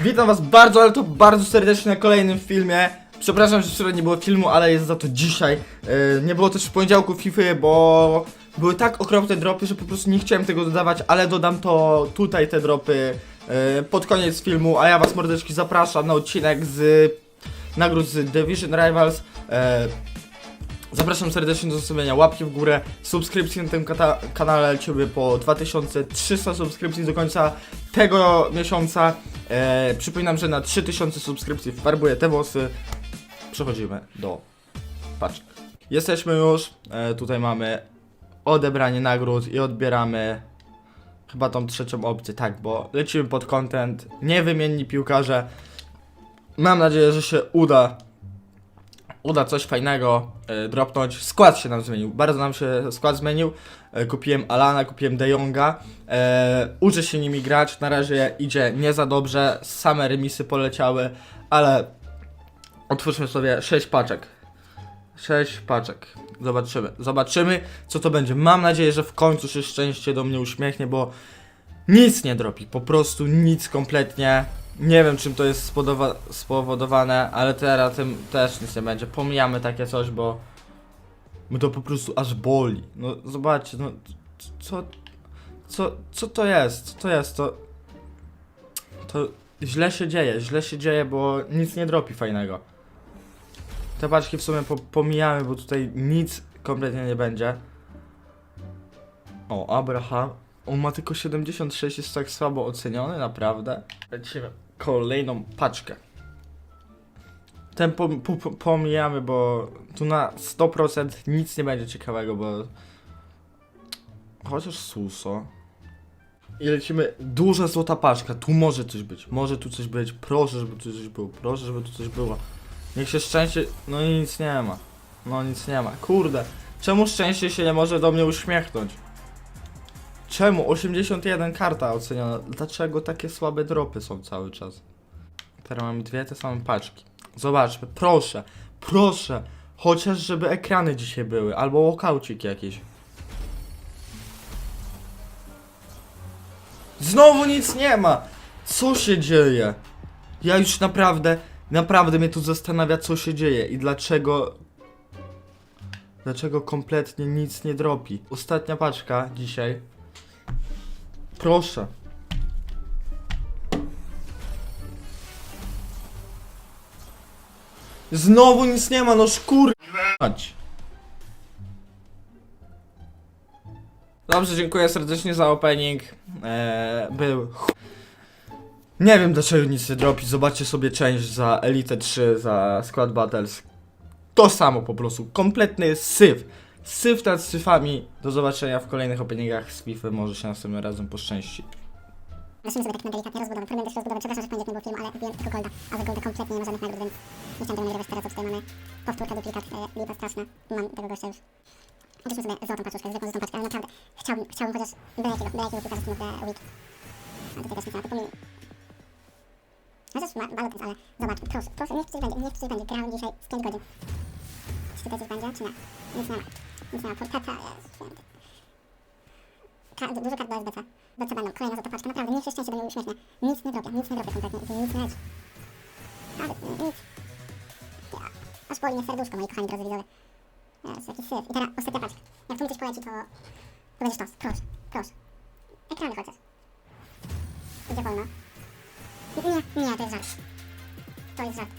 Witam was bardzo, ale to bardzo serdecznie na kolejnym filmie. Przepraszam, że wczoraj nie było filmu, ale jest za to dzisiaj. Yy, nie było też w poniedziałku FIFA, bo były tak okropne dropy, że po prostu nie chciałem tego dodawać, ale dodam to tutaj te dropy yy, pod koniec filmu, a ja was mordeczki zapraszam na odcinek z nagród z Division Rivals. Yy, Zapraszam serdecznie do zostawienia łapki w górę, subskrypcji na tym kanale lecimy po 2300 subskrypcji do końca tego miesiąca. E, przypominam, że na 3000 subskrypcji farbuję te włosy. Przechodzimy do paczek. Jesteśmy już, e, tutaj mamy odebranie nagród i odbieramy chyba tą trzecią opcję, tak, bo lecimy pod content, niewymienni piłkarze. Mam nadzieję, że się uda uda coś fajnego e, dropnąć. Skład się nam zmienił, bardzo nam się skład zmienił. E, kupiłem Alana, kupiłem De Jonga. E, uczę się nimi grać, na razie idzie nie za dobrze, same remisy poleciały, ale otwórzmy sobie 6 paczek. 6 paczek. Zobaczymy, zobaczymy co to będzie. Mam nadzieję, że w końcu się szczęście do mnie uśmiechnie, bo nic nie dropi, po prostu nic kompletnie. Nie wiem czym to jest spowodowane, ale teraz tym też nic nie będzie. Pomijamy takie coś, bo my to po prostu aż boli. No zobaczcie, no co, co, co to jest? Co to jest? To, to źle się dzieje, źle się dzieje, bo nic nie dropi fajnego. Te paczki w sumie po, pomijamy, bo tutaj nic kompletnie nie będzie. O, Abraham. On ma tylko 76, jest tak słabo oceniony, naprawdę. Lecimy kolejną paczkę. Ten po, po, po, pomijamy, bo tu na 100% nic nie będzie ciekawego, bo... Chociaż suso. I lecimy, duża złota paczka, tu może coś być, może tu coś być, proszę, żeby tu coś było, proszę, żeby tu coś było. Niech się szczęście, no i nic nie ma. No nic nie ma, kurde. Czemu szczęście się nie może do mnie uśmiechnąć? Czemu? 81 karta oceniona. Dlaczego takie słabe dropy są cały czas? Teraz mamy dwie te same paczki. Zobaczmy, proszę, proszę. Chociaż żeby ekrany dzisiaj były, albo walkaucik jakiś. Znowu nic nie ma! Co się dzieje? Ja już naprawdę, naprawdę mnie tu zastanawia co się dzieje i dlaczego... Dlaczego kompletnie nic nie dropi. Ostatnia paczka dzisiaj. Proszę. Znowu nic nie ma, no szkur... Chodź. Dobrze, dziękuję serdecznie za opening. Eee, był. Nie wiem dlaczego nic nie dropi. Zobaczcie sobie część za Elite 3, za Squad Battles. To samo po prostu. Kompletny syf. Syf nad syfami. Do zobaczenia w kolejnych openingach z FIFA. Może się następnym razem poszczęści. Musimy sobie tak na delikatnie. Problem też. Przepraszam, że w poniedziałek nie było filmu, ale kupiłem tylko Golda, a za Golda kompletnie nie ma żadnych nagród, więc nie tego nagrywać teraz, co tutaj mamy. Duplikat, e, lipa straszna. Mam tego gościa już. Sobie złotą paczuszkę, zwykłą złotą paczkę, ale naprawdę chciałbym, chciałbym chociaż byle jakiego, byle jakiego. A tutaj też nie tylko mi... Chociaż ma ale zobacz, proszę, proszę, niech będzie, niech będzie. Dzisiaj z 5 godzin. Czy tutaj coś będzie, czy nie? Nic nie ma. Nic nie ma. Tata, Jezu święty. Ka- du- dużo kart do SBC. Do co będą? Kolejna złota paczka. Naprawdę, się szczęście do mnie uśmiechnie. Nic nie drobię, nic nie drobię kompletnie. Nic nie leci. Nawet nic. Ja. Aż boli mnie serduszko, moi kochani drodzy widzowie. Jezu, jaki syf. I teraz ostatnia paczka. Jak tu mi coś poleci, to... To będzie sztos. Proszę, proszę. Ekrany chociaż. Idzie wolno. Nie, nie, to jest żart. To jest żart.